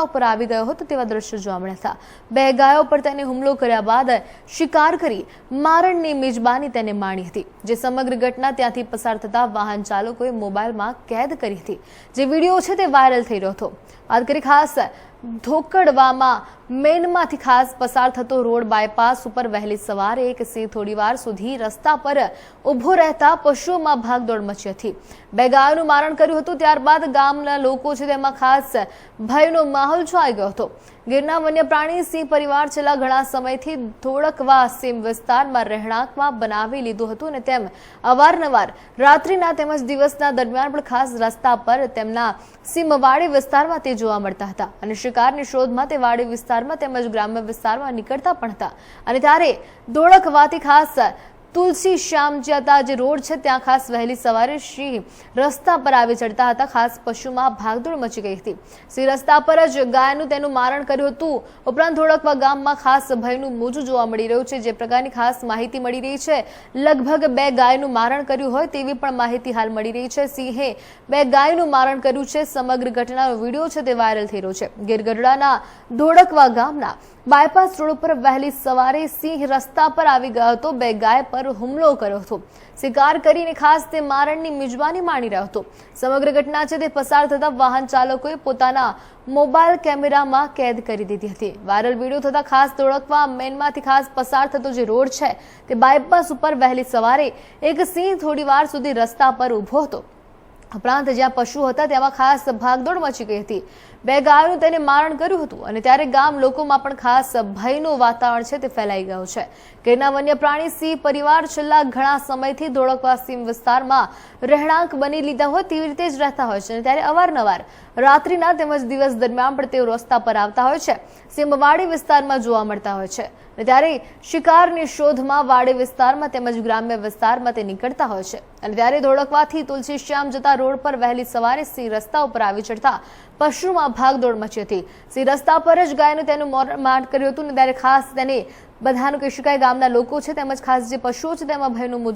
ઉપર આવી ગયો હતો તેવા દ્રશ્યો જોવા મળ્યા હતા. બે ગાયો પર તેને હુમલો કર્યા બાદ શિકાર કરી મારણની મેજબાની તેને માણી હતી. જે સમગ્ર ઘટના ત્યાંથી પસાર થતા વાહન ચાલકોએ મોબાઈલમાં કેદ કરી હતી. જે વીડિયો છે તે વાયરલ થઈ રહ્યો હતો. વાત કરી ખાસ ધોકડવામાં મેનમાંથી ખાસ પસાર થતો રોડ બાયપાસ ઉપર વહેલી સવારે એક સિંહ થોડી વાર સુધી રસ્તા પર ઊભો રહેતા પશુઓમાં ભાગદોડ મચી હતી. બે ગાયોનું મારણ કર્યું હતું, ત્યારબાદ ગામના લોકો છે તેમાં ખાસ ભયનો માહોલ છવાઈ ગયો હતો. ગીરના વન્ય પ્રાણી સિંહ પરિવાર છેલ્લા ઘણા સમયથી ધોળકવા સીમ વિસ્તારમાં રહેણાંકમાં બનાવી લીધું હતું અને તેમ અવારનવાર રાત્રિના તેમજ દિવસના દરમિયાન પણ ખાસ રસ્તા પર તેમના સીમવાડી વિસ્તારમાં તે જોવા મળતા હતા. અને શિકારની શોધમાં તે વાડી વિસ્તારમાં તેમજ ગ્રામ્ય વિસ્તારમાં નીકળતા પણ હતા. અને ત્યારે ધોળકવાથી ખાસ તુલસી શ્યામ જે હતા, જે રોડ છે, ત્યાં ખાસ વહેલી સવારે સિંહ રસ્તા પર આવી ચડતા હતા. ખાસ પશુમાં ભાગદોડ મચી ગઈ હતી. સિંહ રસ્તા પર જ ગાયનું તેનું મારણ કર્યું હતું. ઉપરાંત ધોળકવા ગામમાં ખાસ ભયનું મોજું જોવા મળી રહ્યું છે. જે પ્રકારની ખાસ માહિતી મળી રહી છે. લગભગ બે ગાયનું મારણ કર્યું હોય તેવી પણ માહિતી હાલ મળી રહી છે. સિંહે બે ગાયનું મારણ કર્યું છે. સમગ્ર ઘટનાનો વીડિયો છે તે વાયરલ થઈ રહ્યો છે. ગીરગઢડાના ધોળકવા ગામના બાયપાસ રોડ ઉપર વહેલી સવારે સિંહ રસ્તા પર આવી ગયો હતો. બે ગાય પર હુમલો કર્યો હતો. શિકાર કરીને ખાસ તે મારણની મિજબાની માણી રહ્યો હતો. સમગ્ર ઘટના છે તે પસાર થતા વાહન ચાલકોએ પોતાના મોબાઈલ કેમેરામાં કેદ કરી દીધી હતી. વાયરલ વીડિયો થતા ખાસ ધોળકવા મેનમાંથી ખાસ પસાર થતો જે રોડ છે તે બાયપાસ ઉપર વહેલી સવારે એક સિંહ થોડી વાર સુધી રસ્તા પર ઊભો હતો. ઉપરાંત જ્યાં પશુ હતા તેમાં ખાસ ભાગદોડ મચી ગઈ હતી. બે ગાયોનું તેને મારણ કર્યું હતું અને ત્યારે ગામ લોકોમાં પણ ખાસ ભયનું વાતાવરણ છે તે ફેલાઈ ગયું છે. ગીરના વન્ય પ્રાણી સિંહ પરિવાર છેલ્લા ઘણા સમયથી ધોળકવા સીમ વિસ્તારમાં રહેણાંક બની લીધા હોય તેવી રીતે જ રહેતા હોય છે અને ત્યારે અવારનવાર રાત્રિના તેમજ દિવસ દરમિયાન પણ તેઓ રસ્તા પર આવતા હોય છે. સીમવાડી વિસ્તારમાં જોવા મળતા હોય છે અને ત્યારે શિકારની શોધમાં વાડી વિસ્તારમાં તેમજ ગ્રામ્ય વિસ્તારમાં તે નીકળતા હોય છે. અને ત્યારે ધોળકવાથી તુલસી શ્યામ જતા રોડ પર વહેલી સવારે સિંહ રસ્તા ઉપર આવી ચડતા પશુમાં ભાગદોડ મચી હતી. સિંહ રસ્તા પર જ ગાયનું તેનું માટ કર્યું હતું ને ત્યારે ખાસ તેને બધાનું કહી શકાય ગામના લોકો છે તેમજ ખાસ જે પશુઓ છે તેમાં ભયનું